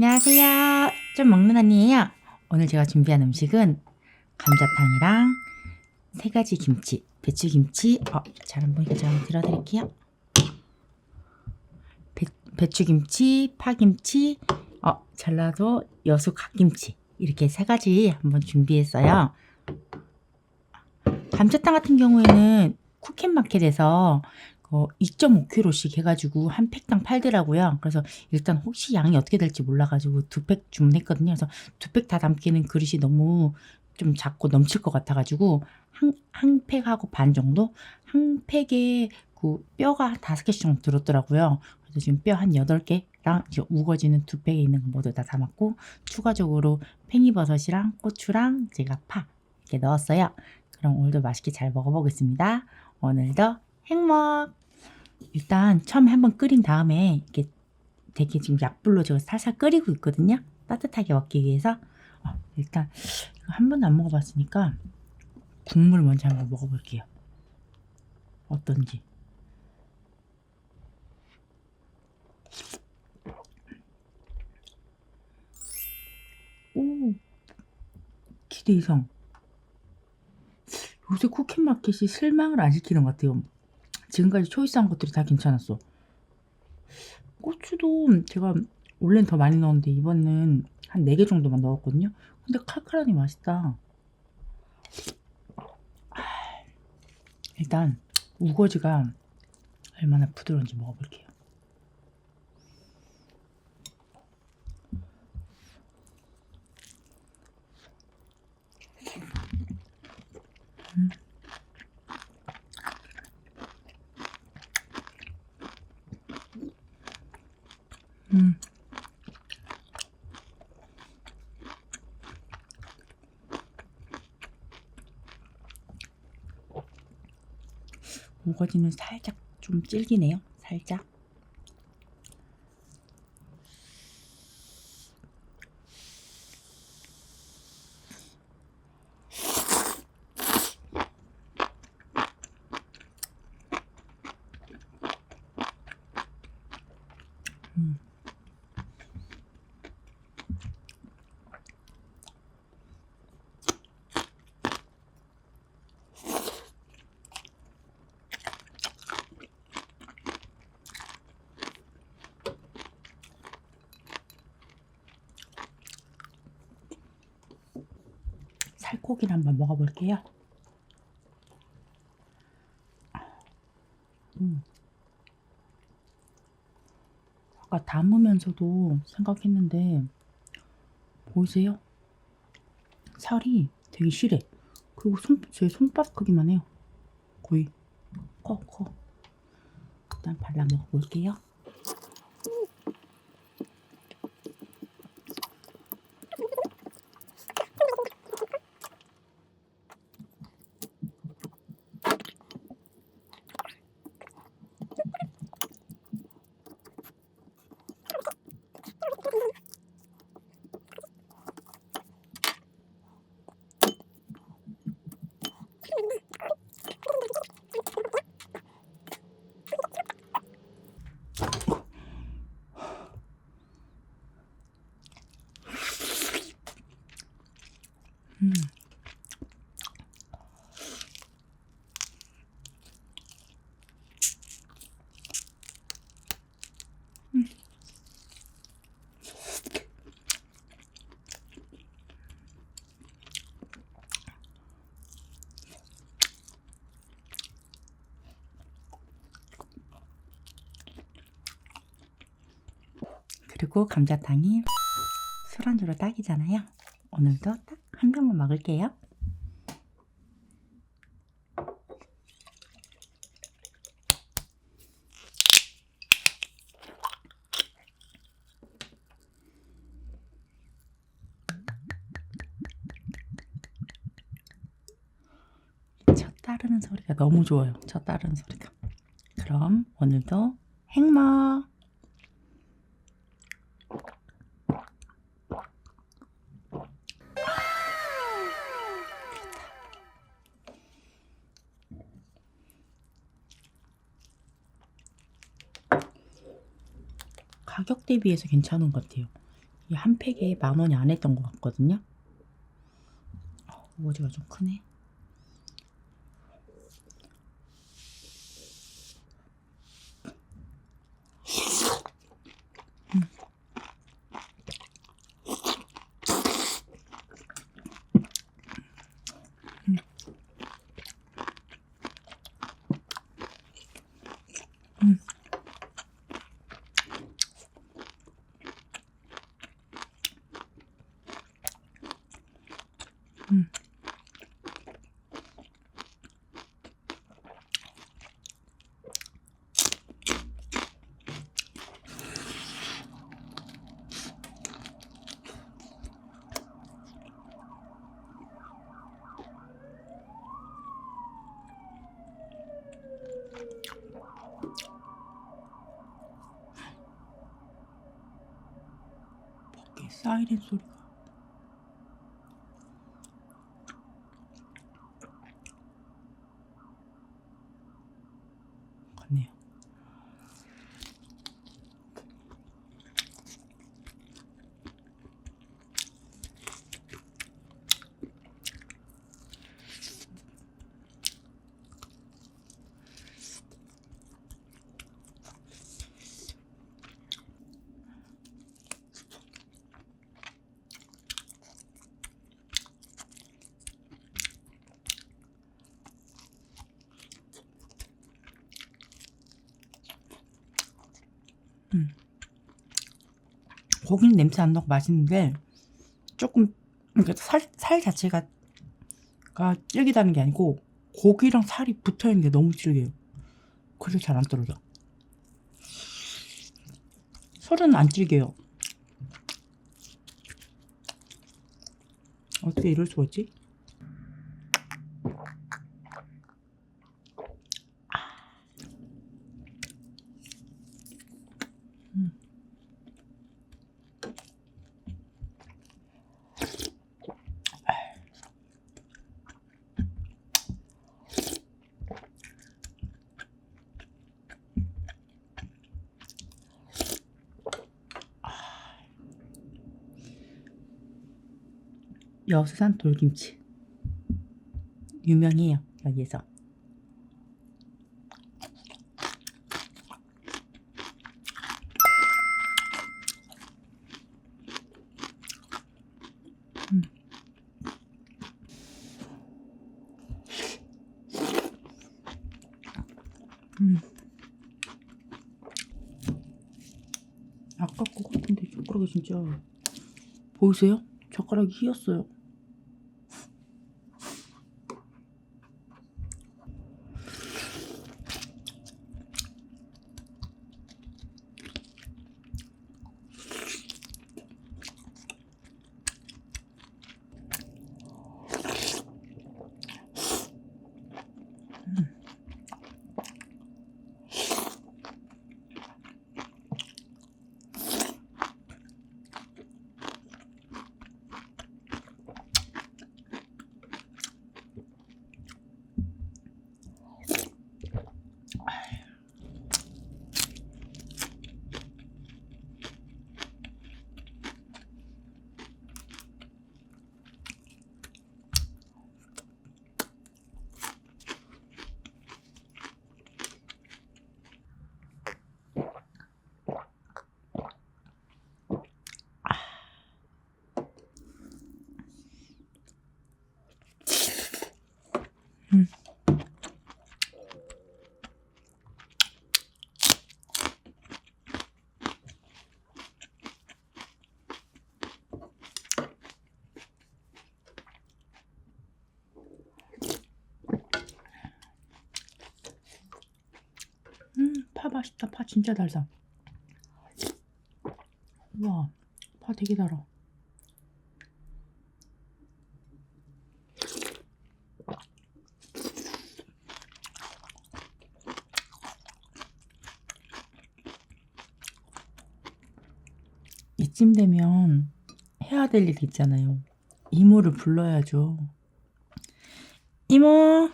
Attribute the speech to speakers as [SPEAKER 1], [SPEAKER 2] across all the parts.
[SPEAKER 1] 안녕하세요. 좀 먹는 언니예요. 오늘 제가 준비한 음식은 감자탕이랑 세 가지 김치, 배추김치. 어, 잘 한번 들어드릴게요. 배, 배추김치, 파김치, 어, 전라도 여수 갓김치 이렇게 세 가지 한번 준비했어요. 감자탕 같은 경우에는 쿠켓마켓에서 어, 2.5kg씩 해가지고 한 팩당 팔더라고요. 그래서 일단 혹시 양이 어떻게 될지 몰라가지고 두 팩 주문했거든요. 그래서 두 팩 다 담기는 그릇이 너무 좀 작고 넘칠 것 같아가지고 한, 한 팩하고 반 정도? 한 팩에 그 뼈가 한 다섯 개씩 정도 들었더라고요. 그래서 지금 뼈 한 여덟 개랑 우거지는 두 팩에 있는 거 모두 다 담았고 추가적으로 팽이버섯이랑 고추랑 제가 파 이렇게 넣었어요. 그럼 오늘도 맛있게 잘 먹어보겠습니다. 오늘도 행복! 일단 처음에 한번 끓인 다음에 이렇게 되게 지금 약불로 제가 살살 끓이고 있거든요. 따뜻하게 먹기 위해서. 어, 일단 한 번도 안 먹어봤으니까 국물 먼저 한번 먹어볼게요. 어떤지. 오, 기대 이상. 요새 쿠키마켓이 실망을 안 시키는 것 같아요. 지금까지 초이스한 것들이 다 괜찮았어. 고추도 제가 원래는 더 많이 넣었는데 이번엔 한 4개 정도만 넣었거든요. 근데 칼칼하니 맛있다. 아, 일단 우거지가 얼마나 부드러운지 먹어볼게요. 음. 우거지는 살짝 좀 질기네요. 살짝. 살코기를 한번 먹어볼게요. 음. 아까 담으면서도 생각했는데 보이세요? 살이 되게 실해. 그리고 손, 제 손바닥 크기만 해요. 거의 커, 커. 일단 발라 먹어볼게요. 음. 음. 그리고 감자탕이 술안주로 딱이잖아요. 오늘도 딱 한 병만 먹을게요. 첫 따르는 소리가 너무 좋아요. 첫 따르는 소리가. 그럼 오늘도 행복! 가격 대비해서 괜찮은 것 같아요. 이 한 팩에 만 원이 안 했던 것 같거든요. 어, 오지가 좀 크네. 밖에 사이렌 소리가. 같네요. 고기는 냄새 안 나고 맛있는데 조금 살, 살 자체가 가 질기다는 게 아니고 고기랑 살이 붙어 있는 게 너무 질겨요. 그래서 잘 안 떨어져. 설은 안 질겨요. 어떻게 이럴 수가 있지? 여수산 돌김치 유명해요 여기에서 음. 음. 거 같은데 젓가락이 진짜 보이세요? 젓가락이 휘었어요. 음, 파 맛있다. 파 진짜 달다. 우와, 파 되게 달아. 이쯤 되면 해야 될 일 있잖아요. 이모를 불러야죠. 이모,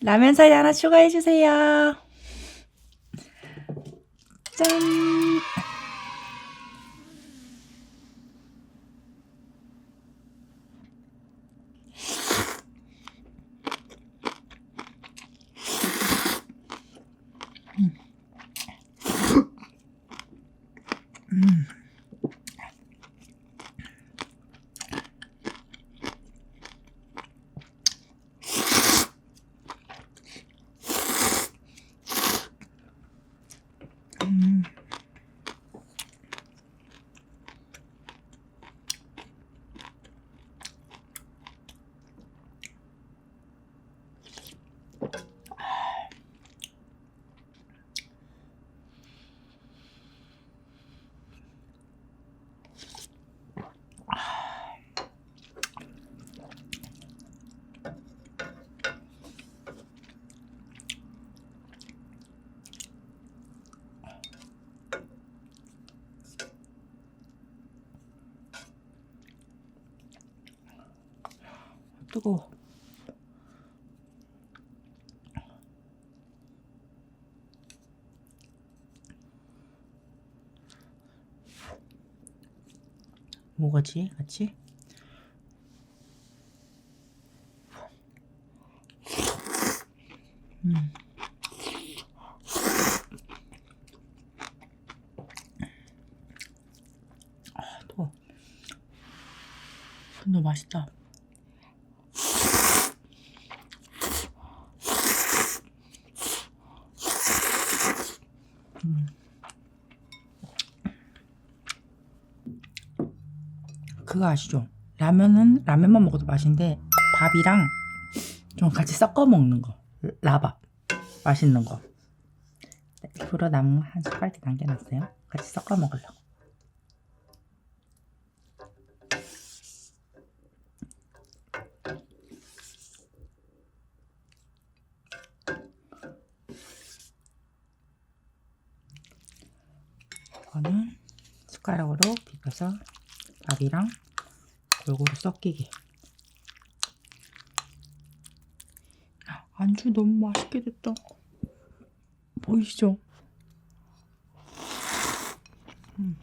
[SPEAKER 1] 라면 사이 하나 추가해주세요. 짠! 뜨거워. 뭐가지? 같이? 음. 아, 더워. 너무 맛있다. 음. 그거 아시죠? 라면은 라면만 먹어도 맛인데 밥이랑 좀 같이 섞어 먹는 거. 라밥. 맛있는 거. 일부러 남은 한 숟갈씩 남겨놨어요. 같이 섞어 먹으려고. 이거는 숟가락으로 비벼서 밥이랑 골고루 섞이게 안주 너무 맛있게 됐다 보이시죠? 음.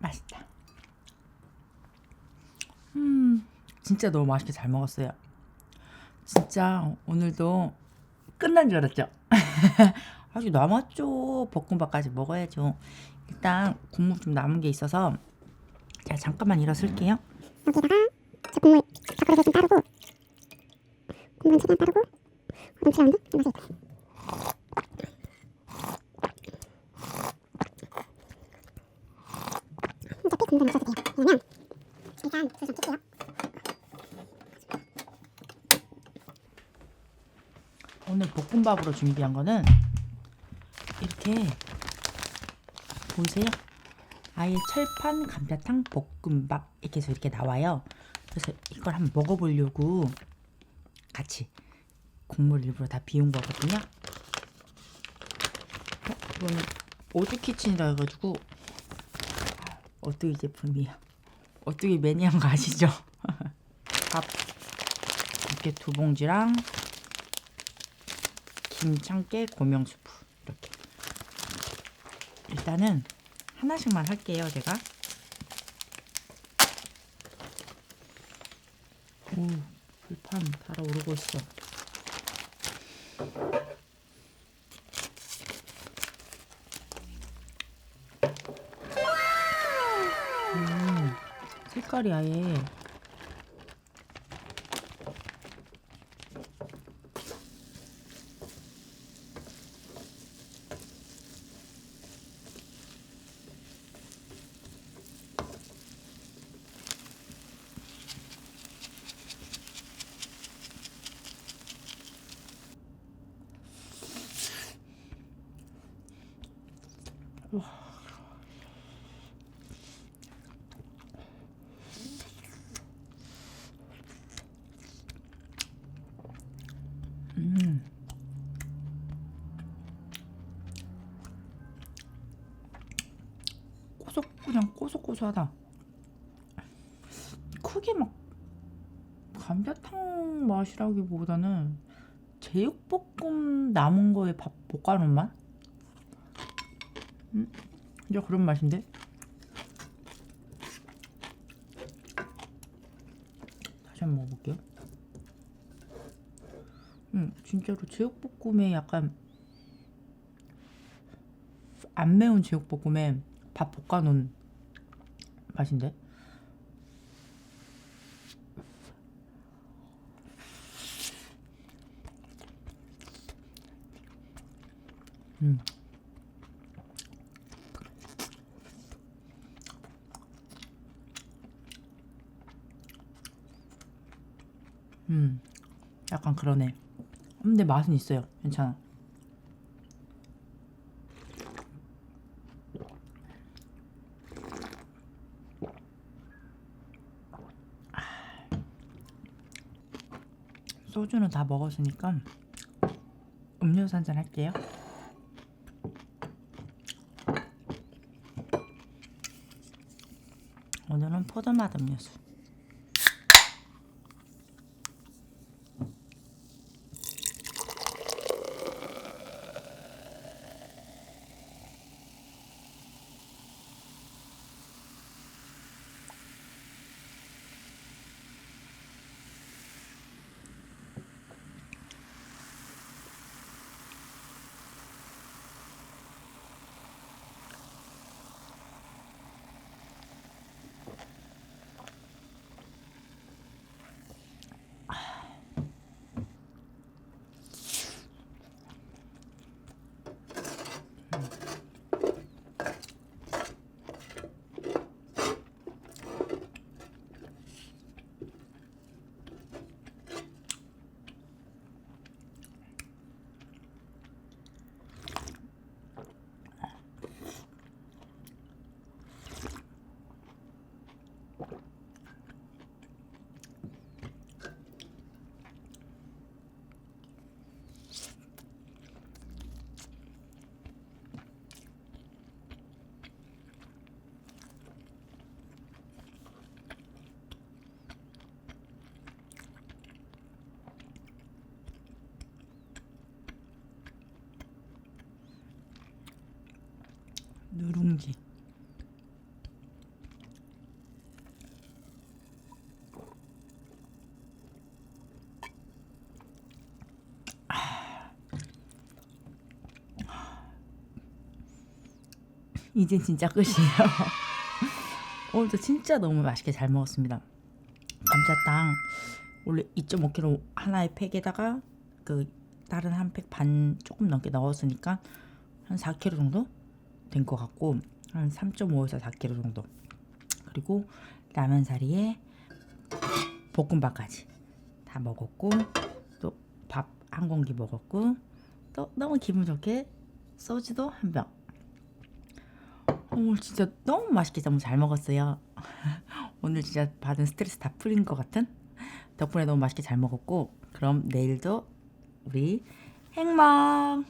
[SPEAKER 1] 맛있다. 음, 진짜 너무 맛있게 잘 먹었어요. 진짜 오늘도 끝난 줄 알았죠? 아직 남았죠. 볶음밥까지 먹어야죠. 일단 국물 좀 남은 게 있어서 제가 잠깐만 일어설게요.
[SPEAKER 2] 여기다가 저 국물 밥그릇에 좀 따르고 국물 최대한 따르고 필요한데? 이 맛이 있다 어차피 국물 못 써도 돼요 왜냐면 일단 불좀 켤게요
[SPEAKER 1] 오늘 볶음밥으로 준비한 거는 이렇게 보이세요? 아예 철판 감자탕 볶음밥 이렇게 해서 이렇게 나와요. 그래서 이걸 한번 먹어보려고 같이 국물 일부러 다 비운 거거든요. 어, 이거는 오드 키친이라 해가지고 오뚜기 제품이에요. 오뚜기 매니아인 거 아시죠? 밥 이렇게 두 봉지랑 김참깨 고명 수프. 이렇게. 일단은 하나씩만 할게요 제가. 오 불판 달아오르고 있어. 음, 색깔이 아예 음. 고속 그냥 고소고소하다. 크게 막 감자탕 맛이라기보다는 제육볶음 남은 거에 밥 볶아놓은 맛? 음, 진짜 그런 맛인데? 다시 한번 먹어볼게요. 음, 진짜로 제육볶음에 약간 안 매운 제육볶음에 밥 볶아놓은 맛인데. 음. 음. 약간 그러네. 근데 맛은 있어요. 괜찮아. 소주는 다 먹었으니까 음료수 한잔 할게요. 오늘은 포도맛 음료수. 누룽지. 이제 진짜 끝이에요. 오늘도 진짜 너무 맛있게 잘 먹었습니다. 감자탕 원래 2.5kg 하나의 팩에다가 그 다른 한 팩 반 조금 넘게 넣었으니까 한 4kg 정도 된 것 같고 한 3.5에서 4kg 정도 그리고 라면 사리에 볶음밥까지 다 먹었고 또 밥 한 공기 먹었고 또 너무 기분 좋게 소주도 한 병. 오늘 진짜 너무 맛있게 너무 잘 먹었어요. 오늘 진짜 받은 스트레스 다 풀린 것 같은 덕분에 너무 맛있게 잘 먹었고 그럼 내일도 우리 행복